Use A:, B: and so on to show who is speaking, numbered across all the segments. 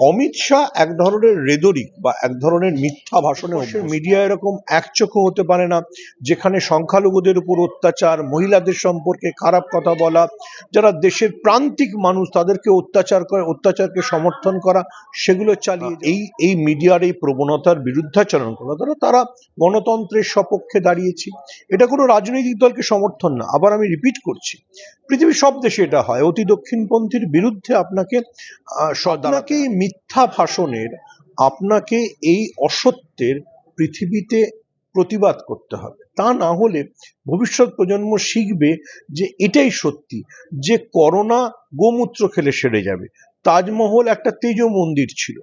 A: অমিত শাহ এক ধরনের রেদরিক বা এক ধরনের মিথ্যা ভাষণে মিডিয়া এরকম একচোখো হতে পারে না যেখানে সংখ্যালঘুদের উপর অত্যাচার মহিলাদের সম্পর্কে খারাপ কথা বলা যারা দেশের প্রান্তিক মানুষ তাদেরকে অত্যাচার করে অত্যাচারকে সমর্থন করা সেগুলো চালিয়ে এই এই মিডিয়ার এই প্রবণতার বিরুদ্ধাচরণ করা তারা তারা গণতন্ত্রের সপক্ষে দাঁড়িয়েছি। এটা কোনো রাজনৈতিক দলকে সমর্থন না। আবার আমি রিপিট করছি। পৃথিবীর সব দেশে এটা হয়। অতি দক্ষিণপন্থীর বিরুদ্ধে আপনাকে আপনাকে মিথ্যা ভাষণের আপনাকে এই অসত্যের পৃথিবীতে প্রতিবাদ করতে হবে। তা না হলে ভবিষ্যৎ প্রজন্ম শিখবে যে এটাই সত্যি, যে করোনা গোমূত্র খেলে সেরে যাবে। তাজমহল একটা তেজ মন্দির ছিল।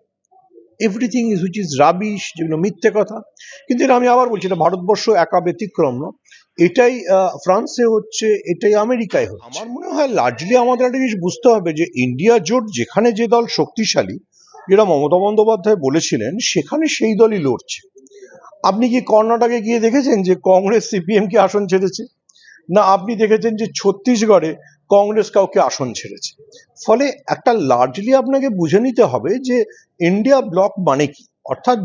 A: Everything is which is rubbish যেগুলো মিথ্যে কথা। কিন্তু এটা আমি আবার বলছি, এটা ভারতবর্ষ একা ব্যতিক্রম না এটাই ফ্রান্সে হচ্ছে, এটাই আমেরিকায় হচ্ছে। আমার মনে হয় লার্জলি আমাদের একটা জিনিস বুঝতে হবে যে, ইন্ডিয়া জোট যেখানে যে দল শক্তিশালী, যেটা মমতা বন্দ্যোপাধ্যায় বলেছিলেন, সেখানে সেই দলই লড়ছে। আপনি কি কর্ণাটকে গিয়ে দেখেছেন যে, কংগ্রেস সিপিএম কে আসন ছেড়েছে? না, আপনি দেখেছেন যে, ছত্তিশগড়ে কংগ্রেস কাউকে আসন ছেড়েছে? ফলে একটা লার্জলি আপনাকে বুঝে নিতে হবে যে ইন্ডিয়া ব্লক মানে কি? অর্থাৎ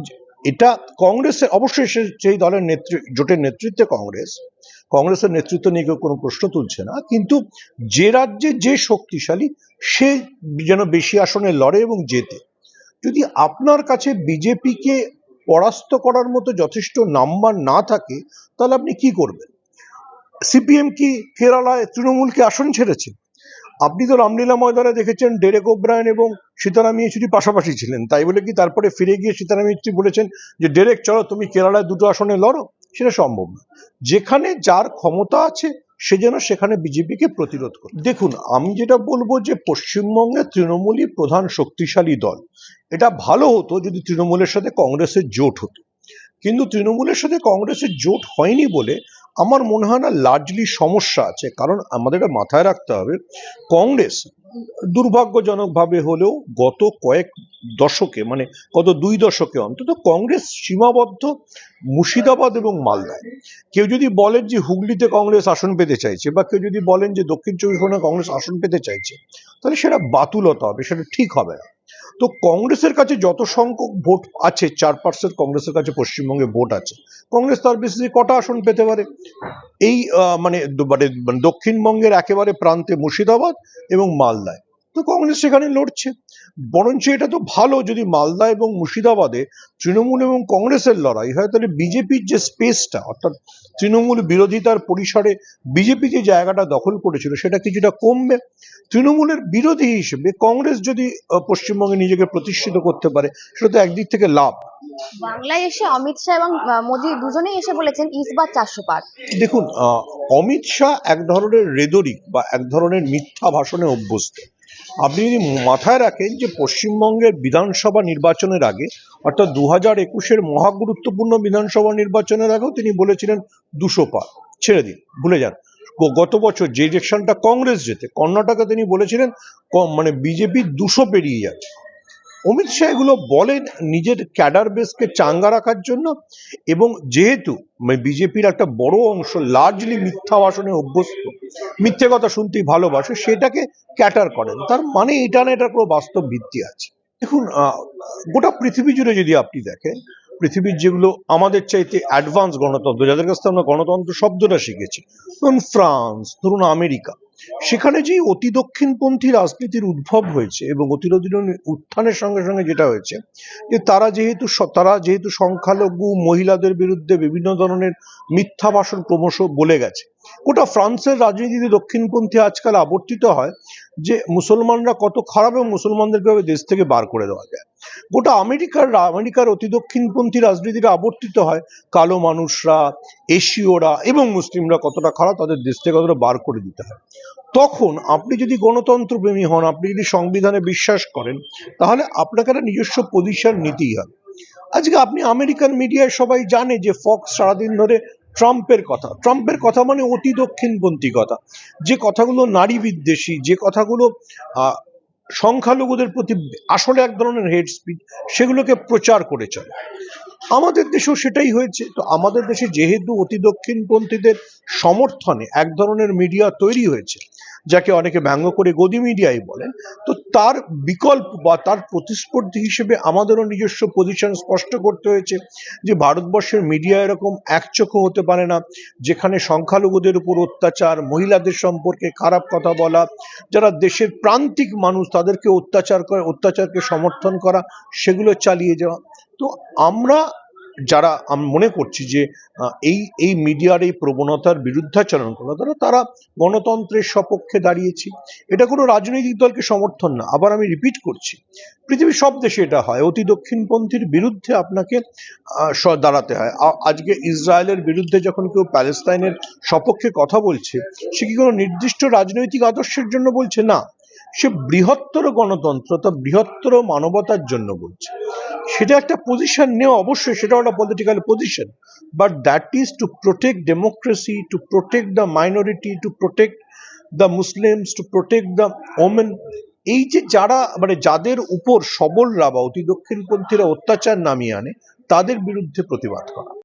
A: এটা কংগ্রেসের, অবশ্যই সে- সেই দলের নেতৃ, জোটের নেতৃত্বে কংগ্রেস। কংগ্রেসের নেতৃত্ব নিয়ে কেউ কোনো প্রশ্ন তুলছে না। কিন্তু যে রাজ্যে যে শক্তিশালী, সে যেন বেশি আসনে লড়ে এবং জেতে। যদি আপনার কাছে বিজেপিকে পরাস্ত করার মতো যথেষ্ট নাম্বার না থাকে, তাহলে আপনি কি করবেন? সিপিএম কি কেরালায় তৃণমূলকে আসন ছেড়েছে? আপনি তো রামলীলা ময়দানে দেখেছেন ডেরেক ওব্রায়ন এবং সীতারাম ইয়েচুরি পাশাপাশি ছিলেন। তাই বলে কি তারপরে ফিরে গিয়ে সীতারাম ইয়েচুরি বলেছেন যে, ডেরেক, চলো তুমি কেরালায় দুটো আসনে লড়ো। সেটা সম্ভব না। যেখানে যার ক্ষমতা আছে, সে যেন সেখানে বিজেপিকে প্রতিরোধ করে দেখুন, আমি যেটা বলব যে, পশ্চিমবঙ্গে তৃণমূলই প্রধান শক্তিশালী দল। এটা ভালো হতো যদি তৃণমূলের সাথে কংগ্রেসের জোট হতো। কিন্তু তৃণমূলের সাথে কংগ্রেসের জোট হয়নি বলে আমার মনে হয় না লার্জলি সমস্যা আছে, কারণ আমাদের এটা মাথায় রাখতে হবে, কংগ্রেস দুর্ভাগ্যজনকভাবে হলেও গত কয়েক দশকে মানে গত দুই দশকে অন্তত কংগ্রেস সীমাবদ্ধ মুর্শিদাবাদ এবং মালদায় কেউ যদি বলেন যে হুগলিতে কংগ্রেস আসন পেতে চাইছে বা কেউ যদি বলেন যে দক্ষিণ চব্বিশ পরগনায় কংগ্রেস আসন পেতে চাইছে, তাহলে সেটা বাতুলতা হবে, সেটা ঠিক হবে না। তো কংগ্রেসের কাছে যত সংখ্যক ভোট আছে, চার পার্সেন্ট কংগ্রেসের কাছে পশ্চিমবঙ্গে ভোট আছে, কংগ্রেস তার বেশি কটা আসন পেতে পারে? এই মানে মানে মানে দক্ষিণবঙ্গের একেবারে প্রান্তে মুর্শিদাবাদ এবং মালদায়। তো কংগ্রেস সেখানে লড়ছে। বরঞ্চ এটা তো ভালো যদি মালদা এবং মুর্শিদাবাদে তৃণমূল এবং কংগ্রেসের লড়াই হয় তাহলে বিজেপির যে স্পেসটা অর্থাৎ তৃণমূল বিরোধিতার পরিসরে বিজেপি যে জায়গাটা দখল করেছিল সেটা কিছুটা কমবে। তৃণমূলের বিরোধী হিসেবে কংগ্রেস যদি পশ্চিমবঙ্গে নিজেকে প্রতিষ্ঠিত করতে পারে সেটা তো একদিক থেকে লাভ।
B: বাংলায় এসে অমিত শাহ এবং মোদী দুজনেই এসে বলেছেন ইসবার চারশো পার।
A: দেখুন আহ, অমিত শাহ এক ধরনের রেদরিক বা এক ধরনের মিথ্যা ভাষণে অভ্যস্ত। আপনি যদি মাথায় রাখেন যে পশ্চিমবঙ্গের বিধানসভা নির্বাচনের আগে, অর্থাৎ দু হাজার একুশের মহাগুরুত্বপূর্ণ বিধানসভা নির্বাচনের আগেও তিনি বলেছিলেন দুশো পা ছেড়ে দিন, ভুলে যান। গত বছর যে ইলেকশনটা কংগ্রেস জেতে, কর্ণাটকে তিনি বলেছিলেন মানে বিজেপি দুশো পেরিয়ে যাবে অমিত শাহ এগুলো বলেন নিজের ক্যাডার বেসকে চাঙ্গা রাখার জন্য এবং যেহেতু বিজেপির একটা বড় অংশ লার্জলি মিথ্যা ভাষণে অভ্যস্ত, মিথ্যে কথা শুনতেই ভালোবাসে, সেটাকে ক্যাটার করেন। তার মানে এটা না, এটার কোনো বাস্তব ভিত্তি আছে। দেখুন গোটা পৃথিবী জুড়ে যদি আপনি দেখেন, পৃথিবীর যেগুলো আমাদের চাইতে অ্যাডভান্স গণতন্ত্র, যাদের কাছ থেকে আমরা গণতন্ত্র শব্দটা শিখেছি, ধরুন ফ্রান্স, ধরুন আমেরিকা সেখানে যে অতি দক্ষিণপন্থী রাজনীতির উদ্ভব হয়েছে এবং অতি উত্থানের সঙ্গে সঙ্গে যেটা হয়েছে, যে তারা যেহেতু তারা যেহেতু সংখ্যালঘু মহিলাদের বিরুদ্ধে বিভিন্ন ধরনের মিথ্যা ভাষণ ক্রমশ বলে গেছে। গোটা ফ্রান্সের রাজনীতিতে দক্ষিণপন্থী আজকাল আবর্তিত হয় যে মুসলমানরা কত খারাপ এবং মুসলমানদের কীভাবে দেশ থেকে বার করে দেওয়া যায়। গোটা আমেরিকার আমেরিকার অতি দক্ষিণপন্থী রাজনীতিটা আবর্তিত হয় কালো মানুষরা, এশীয়রা এবং মুসলিমরা কতটা খারাপ তাদের দেশ থেকে কতটা বার করে দিতে হয়। তখন আপনি যদি গণতন্ত্র প্রেমী হন, আপনি যদি সংবিধানে বিশ্বাস করেন, তাহলে আপনাকে একটা নিজস্ব পজিশন নিতেই হবে। আজকে আপনি আমেরিকান মিডিয়ায় সবাই জানে যে ফক্স সারাদিন ধরে ট্রাম্পের কথা। ট্রাম্পের কথা মানে অতি দক্ষিণপন্থী কথা। যে কথাগুলো নারী বিদ্বেষী, যে কথাগুলো সংখ্যালঘুদের প্রতি আসলে এক ধরনের হেড স্পিড সেগুলোকে প্রচার করে চলে। আমাদের দেশেও সেটাই হয়েছে। তো আমাদের দেশে যেহেতু অতি দক্ষিণপন্থীদের সমর্থনে এক ধরনের মিডিয়া তৈরি হয়েছে যাকে অনেকে ব্যঙ্গ করে গদি মিডিয়াই বলেন, তো তার বিকল্প বা তার প্রতিস্পর্ধী হিসেবে আমাদেরও নিজস্ব পজিশন স্পষ্ট করতে হয়েছে যে ভারতবর্ষের মিডিয়া এরকম একচোখো হতে পারে না, যেখানে সংখ্যালঘুদের উপর অত্যাচার, মহিলাদের সম্পর্কে খারাপ কথা বলা, যারা দেশের প্রান্তিক মানুষ তাদেরকে অত্যাচার করে, অত্যাচারকে সমর্থন করা, সেগুলো চালিয়ে যাওয়া। তো আমরা যারা আমি মনে করছি যে এই এই মিডিয়ার এই প্রবণতার বিরুদ্ধাচরণ করা তারা তারা গণতন্ত্রের সপক্ষে দাঁড়িয়েছি। এটা কোনো রাজনৈতিক দলকে সমর্থন না। আবার আমি রিপিট করছি, পৃথিবীর সব দেশে এটা হয়। অতি দক্ষিণপন্থীর বিরুদ্ধে আপনাকে দাঁড়াতে হয়। আজকে ইসরায়েলের বিরুদ্ধে যখন কেউ প্যালেস্তাইনের সপক্ষে কথা বলছে, সে কি কোনো নির্দিষ্ট রাজনৈতিক আদর্শের জন্য বলছে? না। সে বৃহত্তর গণতন্ত্র, তা বৃহত্তর মানবতার জন্য বলছে। সেটা একটা পজিশন নেওয়া অবশ্যই সেটা একটা political position but that is to protect democracy to protect the minority to protect the Muslims to protect the women এই যে যারা মানে যাদের উপর সবলরা বা অতি দক্ষিণপন্থীরা অত্যাচার নামিয়ে আনে, তাদের বিরুদ্ধে প্রতিবাদ করা।